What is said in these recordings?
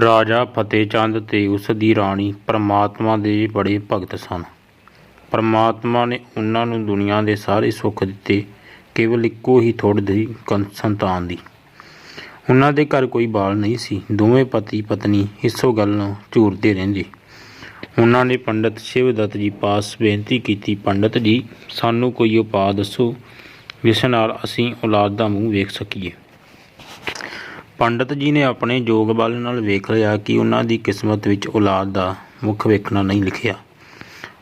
ਰਾਜਾ ਫਤਿਹ ਚੰਦ ਤੇ ਉਸ ਦੀ ਰਾਣੀ ਪਰਮਾਤਮਾ ਦੇ ਬੜੇ ਭਗਤ ਸਨ। ਪਰਮਾਤਮਾ ਨੇ ਉਹਨਾਂ ਨੂੰ ਦੁਨੀਆ ਦੇ ਸਾਰੇ ਸੁੱਖ ਦਿੱਤੇ, ਕੇਵਲ ਇੱਕੋ ਹੀ ਥੋੜ੍ਹ ਦੀ ਕੰ- ਸੰਤਾਨ ਦੀ। ਉਹਨਾਂ ਦੇ ਘਰ ਕੋਈ ਬਾਲ ਨਹੀਂ ਸੀ। ਦੋਵੇਂ ਪਤੀ ਪਤਨੀ ਇਸੋ ਗੱਲ ਨੂੰ ਝੂਰਦੇ ਰਹਿੰਦੇ। ਉਹਨਾਂ ਨੇ ਪੰਡਤ ਸ਼ਿਵਦੱਤ ਜੀ ਪਾਸ ਬੇਨਤੀ ਕੀਤੀ, ਪੰਡਤ ਜੀ, ਸਾਨੂੰ ਕੋਈ ਉਪਾਅ ਦੱਸੋ, ਜਿਸ ਨਾਲ ਅਸੀਂ ਔਲਾਦ ਦਾ ਮੂੰਹ ਵੇਖ ਸਕੀਏ। ਪੰਡਤ ਜੀ ਨੇ ਆਪਣੇ ਜੋਗ ਬਲ ਨਾਲ ਵੇਖ ਲਿਆ ਕਿ ਉਹਨਾਂ ਦੀ ਕਿਸਮਤ ਵਿੱਚ ਔਲਾਦ ਦਾ ਮੁੱਖ ਵੇਖਣਾ ਨਹੀਂ ਲਿਖਿਆ।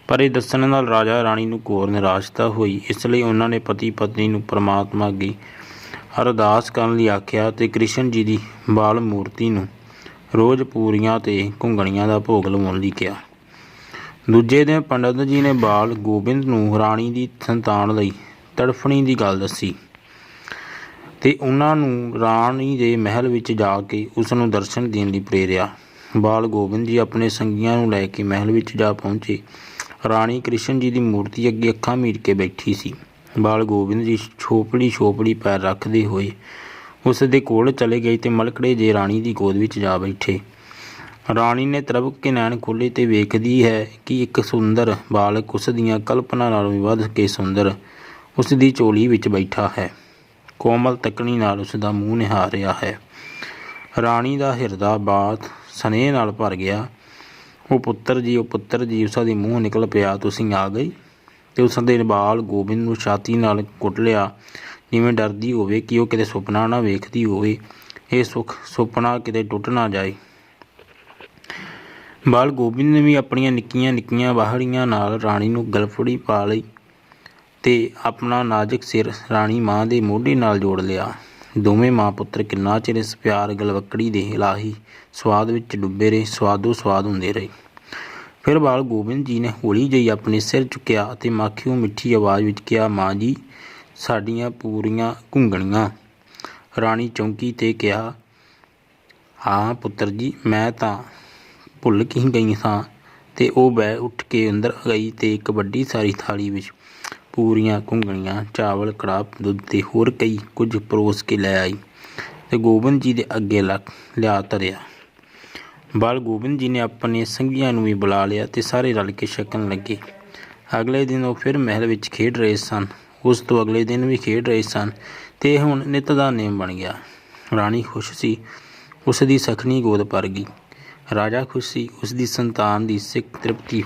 ਪਰ ਇਹ ਦੱਸਣ ਨਾਲ ਰਾਜਾ ਰਾਣੀ ਨੂੰ ਘੋਰ ਨਿਰਾਸ਼ਤਾ ਹੋਈ, ਇਸ ਲਈ ਉਹਨਾਂ ਨੇ ਪਤੀ ਪਤਨੀ ਨੂੰ ਪ੍ਰਮਾਤਮਾ ਅੱਗੇ ਅਰਦਾਸ ਕਰਨ ਲਈ ਆਖਿਆ ਤੇ ਕ੍ਰਿਸ਼ਨ ਜੀ ਦੀ ਬਾਲ ਮੂਰਤੀ ਨੂੰ ਰੋਜ਼ ਪੂਰੀਆਂ ਤੇ ਘੁੰਗਣੀਆਂ ਦਾ ਭੋਗ ਲਵਾਉਣ ਲਈ ਕਿਹਾ। ਦੂਜੇ ਦਿਨ ਪੰਡਤ ਜੀ ਨੇ ਬਾਲ ਗੋਬਿੰਦ ਨੂੰ ਰਾਣੀ ਦੀ ਸੰਤਾਨ ਲਈ ਤੜਫਣੀ ਦੀ ਗੱਲ ਦੱਸੀ। ਤੇ ਉਹਨਾਂ ਨੂੰ ਰਾਣੀ ਦੇ ਮਹਿਲ ਵਿੱਚ ਜਾ ਕੇ ਉਸ ਨੂੰ ਦਰਸ਼ਨ ਦੇਣ ਲਈ ਪ੍ਰੇਰਿਆ। ਬਾਲ ਗੋਬਿੰਦ ਜੀ ਆਪਣੇ ਸੰਗੀਆਂ ਨੂੰ ਲੈ ਕੇ ਮਹਿਲ ਵਿੱਚ ਜਾ ਪਹੁੰਚੇ। ਰਾਣੀ ਕ੍ਰਿਸ਼ਨ ਜੀ ਦੀ ਮੂਰਤੀ ਅੱਗੇ ਅੱਖਾਂ ਮੀਟ ਕੇ ਬੈਠੀ ਸੀ। ਬਾਲ ਗੋਬਿੰਦ ਜੀ ਛੋਪੜੀ ਛੋਪੜੀ ਪੈਰ ਰੱਖਦੇ ਹੋਏ ਉਸ ਦੇ ਕੋਲ ਚਲੇ ਗਏ ਤੇ ਮਲਕੜੇ ਜੇ ਰਾਣੀ ਦੀ ਗੋਦ ਵਿੱਚ ਜਾ ਬੈਠੇ। ਰਾਣੀ ਨੇ ਤਰਬ ਕੇ ਨੈਣ ਖੋਲ੍ਹੇ ਤੇ ਵੇਖਦੀ ਹੈ ਕਿ ਇੱਕ ਸੁੰਦਰ ਬਾਲਕ ਉਸ ਦੀਆਂ ਕਲਪਨਾ ਨਾਲੋਂ ਵੀ ਵੱਧ ਕੇ ਸੁੰਦਰ ਉਸ ਦੀ ਚੋਲੀ ਵਿੱਚ ਬੈਠਾ ਹੈ। ਕੋਮਲ ਤੱਕਣੀ ਨਾਲ ਉਸ ਦਾ ਮੂੰਹ ਨਿਹਾਰ ਰਿਹਾ ਹੈ। ਰਾਣੀ ਦਾ ਹਿਰਦਾ ਬਾਤ ਸਨੇਹ ਨਾਲ ਭਰ ਗਿਆ। ਉਹ ਪੁੱਤਰ ਜੀ, ਉਹ ਪੁੱਤਰ ਜੀ ਉਸ ਦੇ ਮੂੰਹ ਨਿਕਲ ਪਿਆ। ਤੁਸੀਂ ਆ ਗਈ ਤੇ ਉਸ ਦੇ ਬਾਲ ਗੋਬਿੰਦ ਨੂੰ ਛਾਤੀ ਨਾਲ ਕੁੱਟ ਲਿਆ। ਜਿਵੇਂ ਡਰਦੀ ਹੋਵੇ ਕਿ ਉਹ ਕਿਤੇ ਸੁਪਨਾ ਨਾ ਵੇਖਦੀ ਹੋਵੇ। ਇਹ ਸੁਖ ਸੁਪਨਾ ਕਿਤੇ ਟੁੱਟ ਨਾ ਜਾਏ। ਬਾਲ ਗੋਬਿੰਦ ਨੇ ਵੀ ਆਪਣੀਆਂ ਨਿੱਕੀਆਂ ਨਿੱਕੀਆਂ ਬਾਹੜੀਆਂ ਨਾਲ ਰਾਣੀ ਨੂੰ ਗਲਫੜੀ ਪਾ ਲਈ। ਤੇ ਆਪਣਾ ਨਾਜ਼ੁਕ ਸਿਰ ਰਾਣੀ ਮਾਂ ਦੇ ਮੋਢੇ ਨਾਲ ਜੋੜ ਲਿਆ। ਦੋਵੇਂ ਮਾਂ ਪੁੱਤਰ ਕਿੰਨਾ ਚਿਰ ਇਸ ਪਿਆਰ ਗਲਵੱਕੜੀ ਦੇ ਇਲਾਹੀ ਸਵਾਦ ਵਿੱਚ ਡੁੱਬੇ ਰਹੇ, ਸਵਾਦੋ ਸਵਾਦ ਹੁੰਦੇ ਰਹੇ। ਫਿਰ ਬਾਲ ਗੋਬਿੰਦ ਜੀ ਨੇ ਹੌਲੀ ਜਿਹੀ ਆਪਣੇ ਸਿਰ ਚੁੱਕਿਆ ਅਤੇ ਮਾਖਿਓ ਮਿੱਠੀ ਆਵਾਜ਼ ਵਿੱਚ ਕਿਹਾ, ਮਾਂ ਜੀ, ਸਾਡੀਆਂ ਪੂਰੀਆਂ ਘੁੰਗਣੀਆਂ। ਰਾਣੀ ਚੌਂਕੀ ਤੇ ਕਿਹਾ, ਹਾਂ ਪੁੱਤਰ ਜੀ, ਮੈਂ ਤਾਂ ਭੁੱਲ ਕੀ ਗਈ ਸਾਂ? ਤੇ ਉਹ ਬੈ ਉੱਠ ਕੇ ਅੰਦਰ ਗਈ ਤੇ ਇੱਕ ਵੱਡੀ ਸਾਰੀ ਥਾਲੀ ਵਿੱਚ ਪੂਰੀਆਂ ਘੁੰਗਣੀਆਂ, ਚਾਵਲ, ਕੜਾਹ, ਦੁੱਧ ਤੇ ਹੋਰ ਕਈ ਕੁਝ ਪਰੋਸ ਕੇ ਲੈ ਆਈ ਤੇ ਗੋਬਿੰਦ ਜੀ ਦੇ ਅੱਗੇ ਲੱਕ ਲਿਆ ਧਰਿਆ। ਬਾਲ ਗੋਬਿੰਦ ਜੀ ਨੇ ਆਪਣੇ ਸੰਗੀਆਂ ਨੂੰ ਵੀ ਬੁਲਾ ਲਿਆ ਤੇ ਸਾਰੇ ਰਲ ਕੇ ਛਕਣ ਲੱਗੇ। ਅਗਲੇ ਦਿਨ ਉਹ ਫਿਰ ਮਹਿਲ ਵਿੱਚ ਖੇਡ ਰਹੇ ਸਨ। ਉਸ ਤੋਂ ਅਗਲੇ ਦਿਨ ਵੀ ਖੇਡ ਰਹੇ ਸਨ ਤੇ ਹੁਣ ਨਿਤ ਦਾ ਨੇਮ ਬਣ ਗਿਆ। ਰਾਣੀ ਖੁਸ਼ ਸੀ, ਉਸ ਦੀ ਸਖਣੀ ਗੋਦ ਭਰ ਗਈ। ਰਾਜਾ ਖੁਸ਼ ਸੀ, ਉਸ ਦੀ ਸੰਤਾਨ ਦੀ ਸਿੱਖ ਤ੍ਰਿਪਤੀ ਹੋ